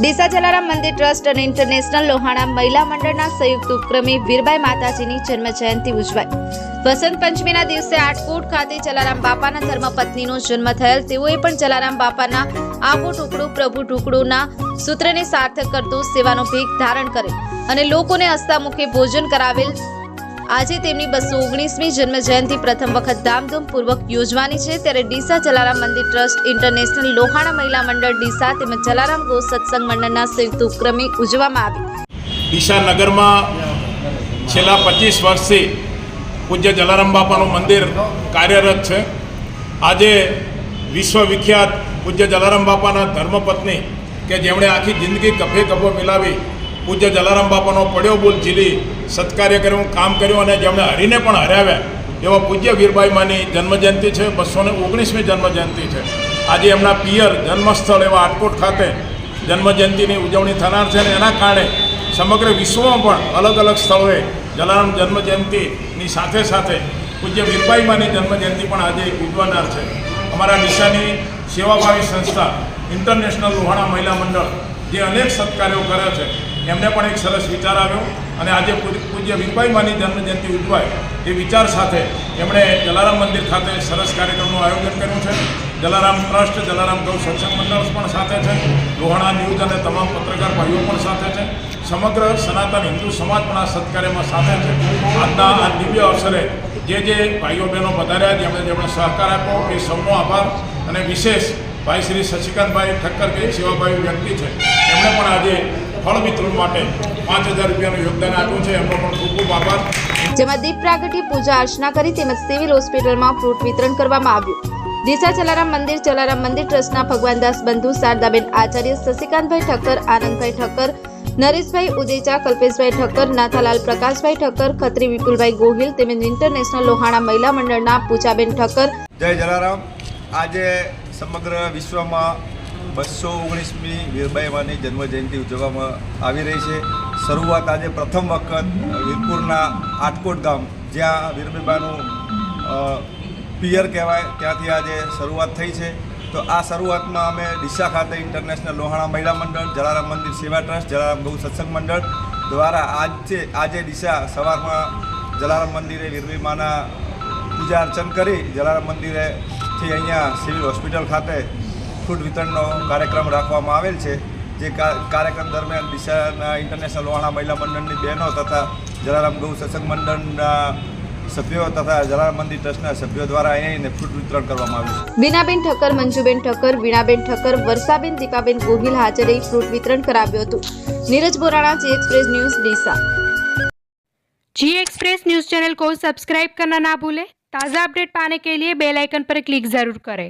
ડીસા જલારામ મંદિર ટ્રસ્ટ અને ઇન્ટરનેશનલ લોહાણા મહિલા મંડળના સંયુક્ત ઉપક્રમે વીરબાઈ માતાજીની જન્મ જયંતિ ઉજવાઈ. વસંત પંચમીના દિવસે આટકોટ ખાતે જલારામ બાપાના ધર્મપત્નીનો જન્મ થયેલ. તેઓએ પણ જલારામ બાપાના આખો ટુકડું, પ્રભુ ટુકડુંના સૂત્રને સાર્થક કરતો સેવાનો ભેગ ધારણ કરે અને લોકોને હસ્તામુખે ભોજન કરાવેલ આજે તેમની બસો ઓગણીસમી જન્મ જયંતિ પ્રથમ વખત ધામધૂમપૂર્વક યોજવાની છે. ત્યારે ડીસા જલારામ મંદિર ટ્રસ્ટ ઇન્ટરનેશનલ લોહાણા મહિલા મંડળ ડીસા તેમજ જલારામ ગો સત્સંગ મંડળના સંયુક્ત ઉપક્રમે ઉજવવામાં આવી. ડીસા નગરમાં છેલ્લા પચીસ વર્ષથી પૂજ્ય જલારામ બાપાનું મંદિર કાર્યરત છે. આજે વિશ્વવિખ્યાત પૂજ્ય જલારામ બાપાના ધર્મપત્ની કે જેમણે આખી જિંદગી કફે કફો મિલાવી પૂજ્ય જલારામ બાપાનો પડ્યો બોલ ઝીલી સત્કાર્ય કર્યું, કામ કર્યું અને જેમણે હરીને પણ હરાવ્યા, એવા પૂજ્ય વીરબાઈ માની જન્મજયંતિ છે, બસો ને ઓગણીસમી જન્મજયંતિ છે. આજે એમના પિયર જન્મસ્થળ એવા આટકોટ ખાતે જન્મજયંતિની ઉજવણી થનાર છે અને એના કારણે સમગ્ર વિશ્વમાં પણ અલગ અલગ સ્થળોએ જલારામ જન્મજયંતિની સાથે સાથે પૂજ્ય વીરબાઈમાની જન્મજયંતિ પણ આજે ઉજવાનાર છે. અમારા નિશાની સેવાભાવી સંસ્થા ઇન્ટરનેશનલ લોહાણા મહિલા મંડળ જે અનેક સત્કાર્યો કરે છે, એમને પણ એક સરસ વિચાર આવ્યો. અને આજે પૂજ્ય પૂજ્ય વીરબાઈમાની જન્મજયંતિ ઉજવાય એ વિચાર સાથે એમણે જલારામ મંદિર ખાતે સરસ કાર્યક્રમનું આયોજન કર્યું છે. જલારામ ટ્રસ્ટ, જલારામ ગૌ સત્સંગ મંડળ પણ સાથે છે. લોહાણા ન્યૂઝ અને તમામ પત્રકાર ભાઈઓ પણ સાથે છે. સમગ્ર સનાતન હિન્દુ સમાજ પણ આ સત્કાર્યમાં સાથે છે. આજના આ દિવ્ય અવસરે જે જે ભાઈઓ બહેનો વધાર્યા જેમણે જેમણે સહકાર આપ્યો. એ સૌનો આભાર અને વિશેષ ભાઈ શ્રી શશિકાંતભાઈ ઠક્કર કે સેવાભાઈ વ્યક્તિ છે. એમણે પણ આજે ફળ વિતરણ માટે પાંચ હજાર રૂપિયાનું યોગદાન આપ્યું છે. એમનો પણ ખૂબ ખૂબ આભાર. જેમાં દીપ પ્રાગટ્ય પૂજા અર્ચના કરી તેમજ સિવિલ હોસ્પિટલમાં ફ્રૂટ વિતરણ કરવામાં આવ્યું. ડીસા જલારામ મંદિર જલારામ મંદિર ટ્રસ્ટના ભગવાનદાસ બંધુ શારદાબેન આચાર્ય શશિકાંતભાઈ ઠક્કર આનંદભાઈ ઠક્કર નરેશભાઈ ઉદેચા કલ્પેશભાઈ ઠક્કર નાથાલાલ પ્રકાશભાઈ ઠક્કર ખત્રી વિપુલભાઈ ગોહિલ તેમજ ઇન્ટરનેશનલ લોહાણા મહિલા મંડળના પૂજાબેન ઠક્કર. જય જલારામ. આજે સમગ્ર વિશ્વમાં બસો ઓગણીસમી વીરબાઈમાની જન્મજયંતિ ઉજવવામાં આવી રહી છે. શરૂઆત આજે પ્રથમ વખત વીરપુરના આટકોટ ગામ, જ્યાં વીરબાઈબાનું પિયર કહેવાય, ત્યાંથી આજે શરૂઆત થઈ છે. તો આ શરૂઆતમાં અમે ડીસા ખાતે ઇન્ટરનેશનલ લોહાણા મહિલા મંડળ, જલારામ મંદિર સેવા ટ્રસ્ટ, જલારામ ગૌ સત્સંગ મંડળ દ્વારા આજે આજે ડીસા સવારમાં જલારામ મંદિરે વીરબાઈમાના પૂજા અર્ચન કરી, જલારામ મંદિરેથી અહીંયા સિવિલ હોસ્પિટલ ખાતે ફૂડ વિતરણનો કાર્યક્રમ રાખવામાં આવેલ છે જે કા- કાર્યક્રમ દરમિયાન ડીસાના ઇન્ટરનેશનલ લોહાણા મહિલા મંડળની બહેનો તથા જલારામ ગૌ સત્સંગ મંડળના સભ્યો તથા જલારામ મંદિર ટ્રસ્ટના સભ્યો દ્વારા અહીંયા ફૂડ વિતરણ કરવામાં આવ્યું છે બીનાબેન ઠક્કર મંજુબેન ઠક્કર વીણાબેન ઠક્કર વર્ષાબેન દીપાબેન ગોહિલ હાજર રહી ફ્રૂટ વિતરણ કરાવ્યું હતું Neeraj Borana G express news Deesa G express news channel को सब्सक्राइब करना ना भूलें ताज़ा अपडेट पाने के लिए बेल आइकन पर क्लिक ज़रूर करें